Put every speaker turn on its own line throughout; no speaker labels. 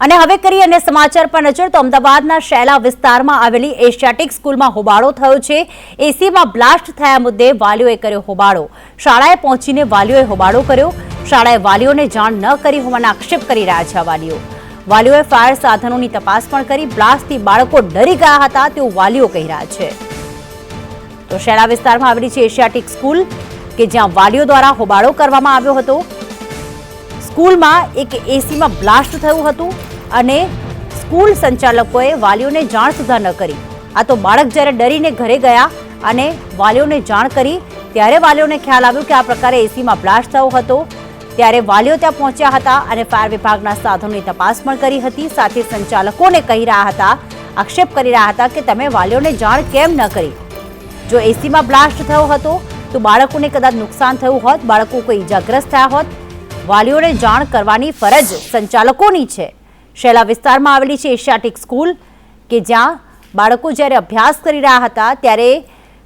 અને હવે કરી અને સમાચાર પર નજર. તો અમદાવાદના શૈલા વિસ્તારમાં આવેલી એશિયાટિક સ્કૂલમાં હોબાળો થયો છે. એસીમાં બ્લાસ્ટ થયા મુદ્દે વાલીઓએ કર્યો હોબાળો. શાળાએ પહોંચીને વાલીઓએ હોબાળો કર્યો. શાળાએ વાલીઓને જાણ ન કરી હોવાના આક્ષેપ કરી રહ્યા છે વાલીઓ. વાલીઓએ ફાયર સાધનોની તપાસ પણ કરી. બ્લાસ્ટથી બાળકો ડરી ગયા હતા તેવું વાલીઓ કહી રહ્યા છે. તો શેલા વિસ્તારમાં આવેલી છે એશિયાટિક સ્કૂલ કે જ્યાં વાલીઓ દ્વારા હોબાળો કરવામાં આવ્યો હતો. સ્કૂલમાં એક એસીમાં બ્લાસ્ટ થયું હતું અને સ્કૂલ સંચાલકોએ વાલીઓને જાણ સુધા ન કરી. આ તો બાળક જ્યારે ડરીને ઘરે ગયા અને વાલીઓને જાણ કરી, ત્યારે વાલીઓને ખ્યાલ આવ્યો કે આ પ્રકારે એસીમાં બ્લાસ્ટ થયો હતો. ત્યારે વાલીઓ ત્યાં પહોંચ્યા હતા અને ફાયર વિભાગના સાધનોની તપાસ પણ કરી હતી. સાથે સંચાલકોને કહી રહ્યા હતા, આક્ષેપ કરી રહ્યા હતા કે તમે વાલીઓને જાણ કેમ ન કરી? જો એસીમાં બ્લાસ્ટ થયો હતો, તો બાળકોને કદાચ નુકસાન થયું હોત, બાળકો કોઈ ઇજાગ્રસ્ત થયા હોત વાલીઓને જાણ કરવાની ફરજ સંચાલકોની છે. શેલા વિસ્તારમાં આવેલી છે એશિયાટિક સ્કૂલ કે જ્યાં બાળકો જ્યારે અભ્યાસ કરી રહ્યા હતા ત્યારે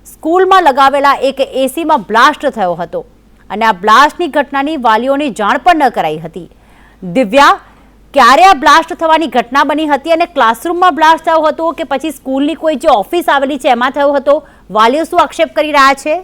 સ્કૂલમાં લગાવેલા એક એસીમાં બ્લાસ્ટ થયો હતો અને આ બ્લાસ્ટની ઘટનાની વાલીઓને જાણ પણ ન કરાઈ હતી. દિવ્યા, ક્યારે આ બ્લાસ્ટ થવાની ઘટના બની હતી અને ક્લાસરૂમમાં બ્લાસ્ટ થયો હતો કે પછી સ્કૂલની કોઈ જે ઓફિસ આવેલી છે એમાં થયો હતો? વાલીઓ શું આક્ષેપ કરી રહ્યા છે?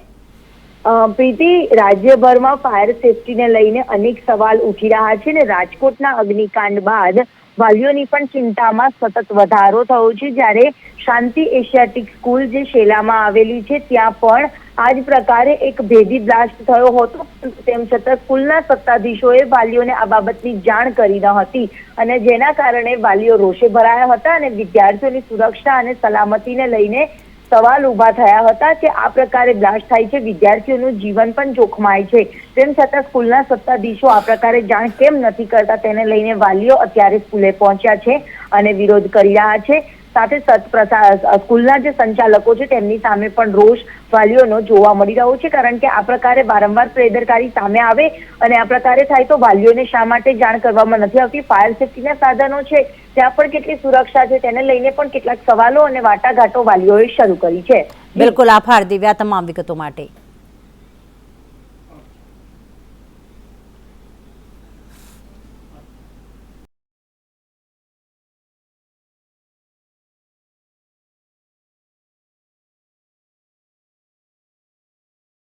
પ્રીતિ, રાજ્યભરમાં ફાયર સેફટીને લઈને અનેક સવાલ ઉઠી રહ્યા છે ને રાજકોટના અગ્નિકાંડ બાદ વાલીઓની પણ ચિંતામાં સતત વધારો થયો છે. જ્યારે શાંતિ એશિયાટિક સ્કૂલ જે શેલામાં આવેલી છે, ત્યાં પણ આ જ પ્રકારે એક ભેદી બ્લાસ્ટ થયો હતો. તેમ છતાં સ્કૂલના સત્તાધીશોએ વાલીઓને આ બાબતની જાણ કરી ન હતી અને જેના કારણે વાલીઓ રોષે ભરાયા હતા અને વિદ્યાર્થીઓની સુરક્ષા અને સલામતીને લઈને સવાલ ઊભા થયા હતા કે આ પ્રકારે બ્લાસ્ટ થાય છે, વિદ્યાર્થીઓનું જીવન પણ જોખમાય છે. તેમ છતાં સ્કૂલના સત્તાધીશો આ પ્રકારે જાણ કેમ નથી કરતા, તેને લઈને વાલીઓ અત્યારે સ્કૂલે પહોંચ્યા છે અને વિરોધ કરી રહ્યા છે. સાથે સ્કૂલના જે સંચાલકો છે, તેમની સામે પણ રોષ, વાલીઓનો જોવા મળી રહ્યો છે, કારણ કે આ પ્રકારે વારંવાર બેદરકારી સામે આવે અને આ પ્રકારે થાય તો વાલીઓને શા માટે જાણ કરવામાં નથી આવતી? ફાયર સેફટીના સાધનો છે, ત્યાં પણ કેટલી સુરક્ષા છે, તેને લઈને પણ કેટલાક સવાલો અને વાટાઘાટો વાલીઓએ શરૂ કરી છે.
બિલકુલ આભાર દિવ્યા તમામ વિગતો માટે.